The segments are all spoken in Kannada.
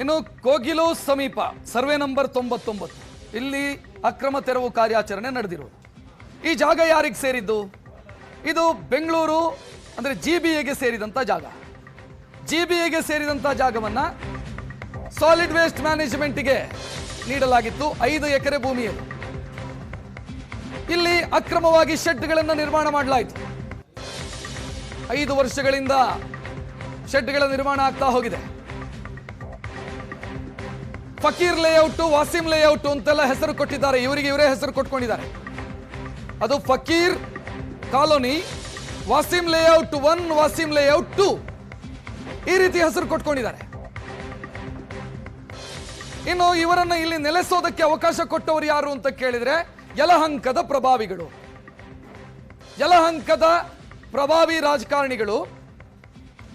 ಇನ್ನು ಕೋಗಿಲು ಸಮೀಪ, ಸರ್ವೆ ನಂಬರ್ ತೊಂಬತ್ತೊಂಬತ್ತು. ಇಲ್ಲಿ ಅಕ್ರಮ ತೆರವು ಕಾರ್ಯಾಚರಣೆ ನಡೆದಿರೋದು ಈ ಜಾಗ ಯಾರಿಗೆ ಸೇರಿದ್ದು? ಇದು ಬೆಂಗಳೂರು, ಅಂದರೆ ಜಿ ಬಿ ಎಗೆ ಸೇರಿದಂಥ ಜಾಗ. ಜಿ ಬಿ ಎಗೆ ಸೇರಿದಂಥ ಜಾಗವನ್ನು ಸಾಲಿಡ್ ವೇಸ್ಟ್ ಮ್ಯಾನೇಜ್ಮೆಂಟ್ಗೆ ನೀಡಲಾಗಿತ್ತು ಐದು ಎಕರೆ ಭೂಮಿಯಲ್ಲಿ. ಇಲ್ಲಿ ಅಕ್ರಮವಾಗಿ ಶೆಡ್ಗಳನ್ನು ನಿರ್ಮಾಣ ಮಾಡಲಾಯಿತು. ಐದು ವರ್ಷಗಳಿಂದ ಶೆಡ್ಗಳ ನಿರ್ಮಾಣ ಆಗ್ತಾ ಹೋಗಿದೆ. ಫಕೀರ್ ಲೇಔಟ್ ವಾಸಿಂ ಲೇಔಟ್ ಅಂತೆಲ್ಲ ಹೆಸರು ಕೊಟ್ಟಿದ್ದಾರೆ. ಇವರಿಗೆ ಇವರೇ ಹೆಸರು ಕೊಟ್ಕೊಂಡಿದ್ದಾರೆ. ಅದು Fakir colony, Wasim layout one Wasim layout two ಈ ರೀತಿ ಹೆಸರು ಕೊಟ್ಕೊಂಡಿದ್ದಾರೆ. ಇನ್ನು ಇವರನ್ನ ಇಲ್ಲಿ ನೆಲೆಸೋದಕ್ಕೆ ಅವಕಾಶ ಕೊಟ್ಟವರು ಯಾರು ಅಂತ ಕೇಳಿದ್ರೆ ಯಲಹಂಕದ ಪ್ರಭಾವಿಗಳು. ಯಲಹಂಕದ ಪ್ರಭಾವಿ ರಾಜಕಾರಣಿಗಳು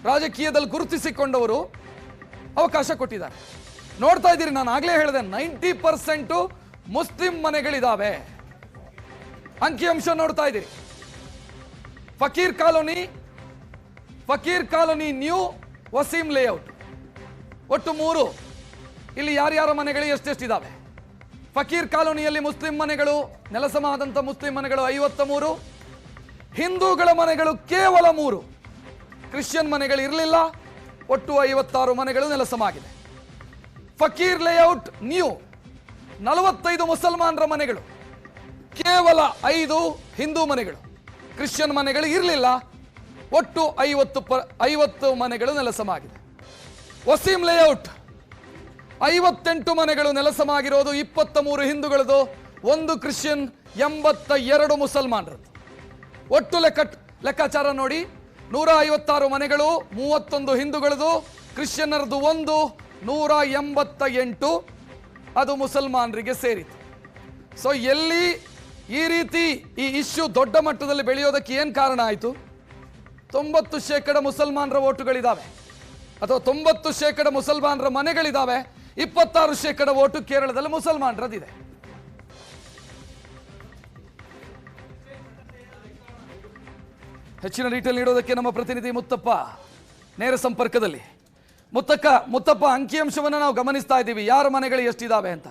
ರಾಜಕೀಯದಲ್ಲಿ ಗುರುತಿಸಿಕೊಂಡವರು ಅವಕಾಶ ಕೊಟ್ಟಿದ್ದಾರೆ. ನೋಡ್ತಾ ಇದ್ದೀರಿ, ನಾನು ಆಗ್ಲೇ ಹೇಳಿದೆ, ನೈಂಟಿ ಪರ್ಸೆಂಟು ಮುಸ್ಲಿಂ ಮನೆಗಳಿದಾವೆ. ಅಂಕಿಅಂಶ ನೋಡ್ತಾ ಇದ್ದೀರಿ. Fakir colony Fakir colony new Waseem layout. ಒಟ್ಟು ಮೂರು. ಇಲ್ಲಿ ಯಾರ್ಯಾರ ಮನೆಗಳು ಎಷ್ಟೆಷ್ಟಿದ್ದಾವೆ ಫಕೀರ್ ಕಾಲೋನಿಯಲ್ಲಿ ಮುಸ್ಲಿಂ ಮನೆಗಳು, ನೆಲಸಮಾದಂಥ ಮುಸ್ಲಿಂ ಮನೆಗಳು ಐವತ್ತ ಮೂರು ಹಿಂದೂಗಳ ಮನೆಗಳು ಕೇವಲ ಮೂರು. ಕ್ರಿಶ್ಚಿಯನ್ ಮನೆಗಳು ಇರಲಿಲ್ಲ ಒಟ್ಟು ಐವತ್ತಾರು ಮನೆಗಳು ನೆಲಸಮಾಗಿದೆ. ಫಕೀರ್ ಲೇಔಟ್ ನ್ಯೂ ನಲವತ್ತೈದು ಮುಸಲ್ಮಾನರ ಮನೆಗಳು. ಕೇವಲ ಐದು ಹಿಂದೂ ಮನೆಗಳು. ಕ್ರಿಶ್ಚಿಯನ್ ಮನೆಗಳು ಇರಲಿಲ್ಲ. ಒಟ್ಟು ಐವತ್ತು ಪ, ಐವತ್ತು ಮನೆಗಳು ನೆಲಸಮಾಗಿದೆ. ವಸೀಂ ಲೇಔಟ್ ಐವತ್ತೆಂಟು ಮನೆಗಳು ನೆಲಸಮಾಗಿರೋದು ಇಪ್ಪತ್ತ ಮೂರು ಹಿಂದೂಗಳದು ಒಂದು ಕ್ರಿಶ್ಚಿಯನ್ ಎಂಬತ್ತ ಎರಡು ಮುಸಲ್ಮಾನರದ್ದು. ಒಟ್ಟು ಲೆಕ್ಕ, ಲೆಕ್ಕಾಚಾರ ನೋಡಿ. ನೂರ ಐವತ್ತಾರು ಮನೆಗಳು, ಮೂವತ್ತೊಂದು ಹಿಂದೂಗಳದು ಕ್ರಿಶ್ಚಿಯನ್ನರದು ಒಂದು ನೂರ ಎಂಬತ್ತ ಎಂಟು ಅದು ಮುಸಲ್ಮಾನರಿಗೆ ಸೇರಿತು ಸೊ ಎಲ್ಲಿ ಈ ರೀತಿ ಈ ಇಶ್ಯೂ ದೊಡ್ಡ ಮಟ್ಟದಲ್ಲಿ ಬೆಳೆಯೋದಕ್ಕೆ ಏನು ಕಾರಣ ಆಯಿತು? ತೊಂಬತ್ತು ಶೇಕಡ ಮುಸಲ್ಮಾನರ ಓಟುಗಳಿದ್ದಾವೆ ಅಥವಾ ತೊಂಬತ್ತು ಶೇಕಡ ಮುಸಲ್ಮಾನರ ಮನೆಗಳಿದ್ದಾವೆ ಇಪ್ಪತ್ತಾರು ಶೇಕಡ ಓಟು ಕೇರಳದಲ್ಲಿ ಮುಸಲ್ಮಾನರದಿದೆ. ಹೆಚ್ಚಿನ ಡೀಟೇಲ್ ನೀಡೋದಕ್ಕೆ ನಮ್ಮ ಪ್ರತಿನಿಧಿ ಮುತ್ತಪ್ಪ, ನೇರ ಸಂಪರ್ಕದಲ್ಲಿ. ಮುತ್ತಕ್ಕ, ಮುತ್ತಪ್ಪ ಅಂಕಿಅಂಶವನ್ನು ನಾವು ಗಮನಿಸ್ತಾ ಇದ್ದೀವಿ. ಯಾರ ಮನೆಗಳು ಎಷ್ಟಿದಾವೆ ಅಂತ.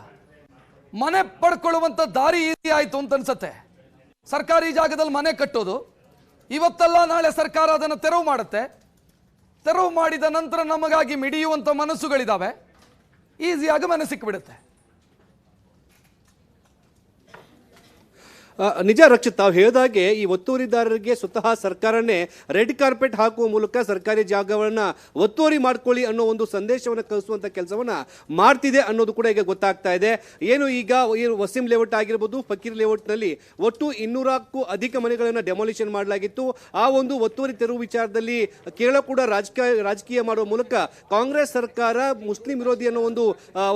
ಮನೆ ಪಡ್ಕೊಳ್ಳುವಂಥ ದಾರಿ ಈಸಿ ಆಯಿತು ಅಂತ ಅನ್ಸತ್ತೆ. ಸರ್ಕಾರಿ ಜಾಗದಲ್ಲಿ ಮನೆ ಕಟ್ಟೋದು, ಇವತ್ತಲ್ಲ ನಾಳೆ ಸರ್ಕಾರ ಅದನ್ನು ತೆರವು ಮಾಡುತ್ತೆ. ತೆರವು ಮಾಡಿದ ನಂತರ ನಮಗಾಗಿ ಮಿಡಿಯುವಂಥ ಮನಸ್ಸುಗಳಿದ್ದಾವೆ ಈಸಿಯಾಗಿ ಮನೆ ಸಿಕ್ಕಿಬಿಡುತ್ತೆ ನಿಜ ರಕ್ಷಿತ್, ತಾವು ಹೇಳಿದಾಗೆ ಈ ಒತ್ತುವರಿದಾರರಿಗೆ ಸ್ವತಃ ಸರ್ಕಾರನೇ ರೆಡ್ ಕಾರ್ಪೆಟ್ ಹಾಕುವ ಮೂಲಕ ಸರ್ಕಾರಿ ಜಾಗವನ್ನ ಒತ್ತುವರಿ ಮಾಡ್ಕೊಳ್ಳಿ ಅನ್ನೋ ಒಂದು ಸಂದೇಶವನ್ನು ಕಳಿಸುವಂತ ಕೆಲಸವನ್ನ ಮಾಡ್ತಿದೆ ಅನ್ನೋದು ಕೂಡ ಈಗ ಗೊತ್ತಾಗ್ತಾ ಇದೆ. ಏನು ಈಗ ವಸೀಂ ಲೇಔಟ್ ಆಗಿರ್ಬೋದು, ಫಕೀರ್ ಲೇಔಟ್ನಲ್ಲಿ ಒಟ್ಟು ಇನ್ನೂರಕ್ಕೂ ಅಧಿಕ ಮನೆಗಳನ್ನು ಡೆಮಾಲಿಷನ್ ಮಾಡಲಾಗಿತ್ತು. ಆ ಒಂದು ಒತ್ತುವರಿ ತೆರವು ವಿಚಾರದಲ್ಲಿ ಕೇರಳ ಕೂಡ ರಾಜಕೀಯ ರಾಜಕೀಯ ಮಾಡುವ ಮೂಲಕ ಕಾಂಗ್ರೆಸ್ ಸರ್ಕಾರ ಮುಸ್ಲಿಂ ವಿರೋಧಿ ಅನ್ನೋ ಒಂದು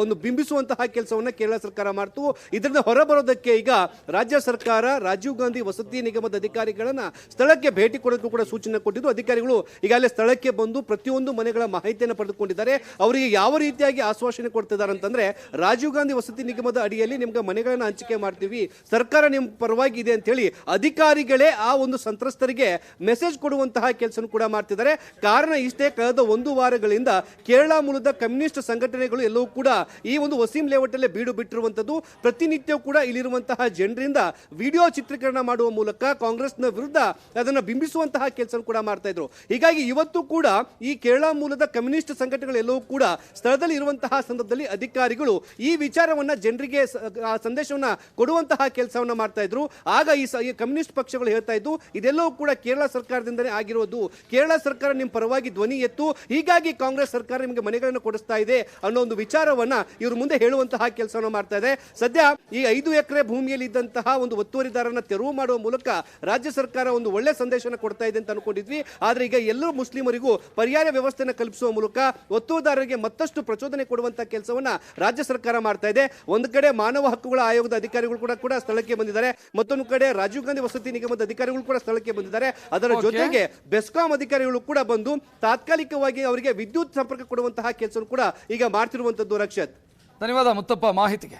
ಒಂದು ಬಿಂಬಿಸುವಂತಹ ಕೆಲಸವನ್ನ ಕೇರಳ ಸರ್ಕಾರ ಮಾಡ್ತು. ಇದರಿಂದ ಹೊರಬರೋದಕ್ಕೆ ಈಗ ರಾಜ್ಯ ಸರ್ಕಾರ ರಾಜೀವ್ ಗಾಂಧಿ ವಸತಿ ನಿಗಮದ ಅಧಿಕಾರಿಗಳನ್ನ ಸ್ಥಳಕ್ಕೆ ಭೇಟಿ ಕೊಡೋದಕ್ಕೂ ಕೂಡ ಸೂಚನೆ ಕೊಟ್ಟಿದ್ದು, ಅಧಿಕಾರಿಗಳು ಈಗಾಗಲೇ ಸ್ಥಳಕ್ಕೆ ಬಂದು ಪ್ರತಿಯೊಂದು ಮನೆಗಳ ಮಾಹಿತಿಯನ್ನು ಪಡೆದುಕೊಂಡಿದ್ದಾರೆ. ಅವರಿಗೆ ಯಾವ ರೀತಿಯಾಗಿ ಆಶ್ವಾಸನೆ ಕೊಡ್ತಿದ್ದಾರೆ ಅಂತಂದ್ರೆ, ರಾಜೀವ್ ಗಾಂಧಿ ವಸತಿ ನಿಗಮದ ಅಡಿಯಲ್ಲಿ ನಿಮ್ಗೆ ಮನೆಗಳನ್ನ ಹಂಚಿಕೆ ಮಾಡ್ತೀವಿ, ಸರ್ಕಾರ ನಿಮ್ಮ ಪರವಾಗಿ ಇದೆ ಅಂತ ಹೇಳಿ ಅಧಿಕಾರಿಗಳೇ ಆ ಒಂದು ಸಂತ್ರಸ್ತರಿಗೆ ಮೆಸೇಜ್ ಕೊಡುವಂತಹ ಕೆಲಸ ಕೂಡ ಮಾಡ್ತಿದ್ದಾರೆ. ಕಾರಣ ಇಷ್ಟೇ, ಕಳೆದ ಒಂದು ವಾರಗಳಿಂದ ಕೇರಳ ಮೂಲದ ಕಮ್ಯುನಿಸ್ಟ್ ಸಂಘಟನೆಗಳು ಎಲ್ಲವೂ ಕೂಡ ಈ ಒಂದು ವಸೀಂ ಲೇಔಟ್ ಅಲ್ಲೇ ಬೀಡು ಬಿಟ್ಟಿರುವಂತದ್ದು. ಪ್ರತಿನಿತ್ಯ ಕೂಡ ಇಲ್ಲಿರುವಂತಹ ಜನರಿಂದ ವಿಡಿಯೋ ಚಿತ್ರೀಕರಣ ಮಾಡುವ ಮೂಲಕ ಕಾಂಗ್ರೆಸ್ನ ವಿರುದ್ಧ ಅದನ್ನ ಬಿಂಬಿಸುವಂತಹ ಕೆಲಸ ಕೂಡ ಮಾಡ್ತಾ ಇದ್ರು. ಹೀಗಾಗಿ ಇವತ್ತು ಕೂಡ ಈ ಕೇರಳ ಮೂಲದ ಕಮ್ಯುನಿಸ್ಟ್ ಸಂಘಟನೆಗಳೆಲ್ಲವೂ ಕೂಡ ಸ್ಥಳದಲ್ಲಿ ಇರುವಂತಹ ಸಂದರ್ಭದಲ್ಲಿ ಅಧಿಕಾರಿಗಳು ಈ ವಿಚಾರವನ್ನ ಜನರಿಗೆ ಸಂದೇಶವನ್ನ ಕೊಡುವಂತಹ ಕೆಲಸವನ್ನ ಮಾಡ್ತಾ ಇದ್ರು. ಆಗ ಈ ಕಮ್ಯುನಿಸ್ಟ್ ಪಕ್ಷಗಳು ಹೇಳ್ತಾ ಇದ್ದು, ಇದೆಲ್ಲವೂ ಕೂಡ ಕೇರಳ ಸರ್ಕಾರದಿಂದಲೇ ಆಗಿರೋದು. ಕೇರಳ ಸರ್ಕಾರ ನಿಮ್ಮ ಪರವಾಗಿ ಧ್ವನಿ ಎತ್ತು. ಹೀಗಾಗಿ ಕಾಂಗ್ರೆಸ್ ಸರ್ಕಾರ ನಿಮಗೆ ಮನೆಗಳನ್ನು ಕೊಡಿಸ್ತಾ ಇದೆ ಅನ್ನೋ ಒಂದು ವಿಚಾರವನ್ನ ಇವರು ಮುಂದೆ ಹೇಳುವಂತಹ ಕೆಲಸವನ್ನು ಮಾಡ್ತಾ ಇದೆ. ಸದ್ಯ ಈ ಐದು ಎಕರೆ ಭೂಮಿಯಲ್ಲಿ ಇದ್ದಂತಹ ಒಂದು ಒತ್ತುವರಿದಾರನ ತೆರವು ಮಾಡುವ ಮೂಲಕ ರಾಜ್ಯ ಸರ್ಕಾರ ಒಂದು ಒಳ್ಳೆ ಸಂದೇಶನ ಕೊಡ್ತಾ ಇದೆ ಅಂತ ಅನ್ಕೊಂಡಿದ್ವಿ. ಆದ್ರೆ ಈಗ ಎಲ್ಲರೂ ಮುಸ್ಲಿಮರಿಗೂ ಪರ್ಯಾಯ ವ್ಯವಸ್ಥೆಯನ್ನು ಕಲ್ಪಿಸುವ ಮೂಲಕ ಒತ್ತುವುದಾರರಿಗೆ ಮತ್ತಷ್ಟು ಪ್ರಚೋದನೆ ಕೊಡುವಂತಹ ಕೆಲಸವನ್ನ ರಾಜ್ಯ ಸರ್ಕಾರ ಮಾಡ್ತಾ ಇದೆ. ಒಂದು ಕಡೆ ಮಾನವ ಹಕ್ಕುಗಳ ಆಯೋಗದ ಅಧಿಕಾರಿಗಳು ಕೂಡ ಕೂಡ ಸ್ಥಳಕ್ಕೆ ಬಂದಿದ್ದಾರೆ. ಮತ್ತೊಂದು ಕಡೆ ರಾಜೀವ್ ಗಾಂಧಿ ವಸತಿ ನಿಗಮದ ಅಧಿಕಾರಿಗಳು ಕೂಡ ಸ್ಥಳಕ್ಕೆ ಬಂದಿದ್ದಾರೆ. ಅದರ ಜೊತೆಗೆ ಬೆಸ್ಕಾಂ ಅಧಿಕಾರಿಗಳು ಕೂಡ ಬಂದು ತಾತ್ಕಾಲಿಕವಾಗಿ ಅವರಿಗೆ ವಿದ್ಯುತ್ ಸಂಪರ್ಕ ಕೊಡುವಂತಹ ಕೆಲಸ ಕೂಡ ಈಗ ಮಾಡ್ತಿರುವಂತದ್ದು ರಕ್ಷತ್. ಧನ್ಯವಾದ ಮುತ್ತಪ್ಪ ಮಾಹಿತಿಗೆ.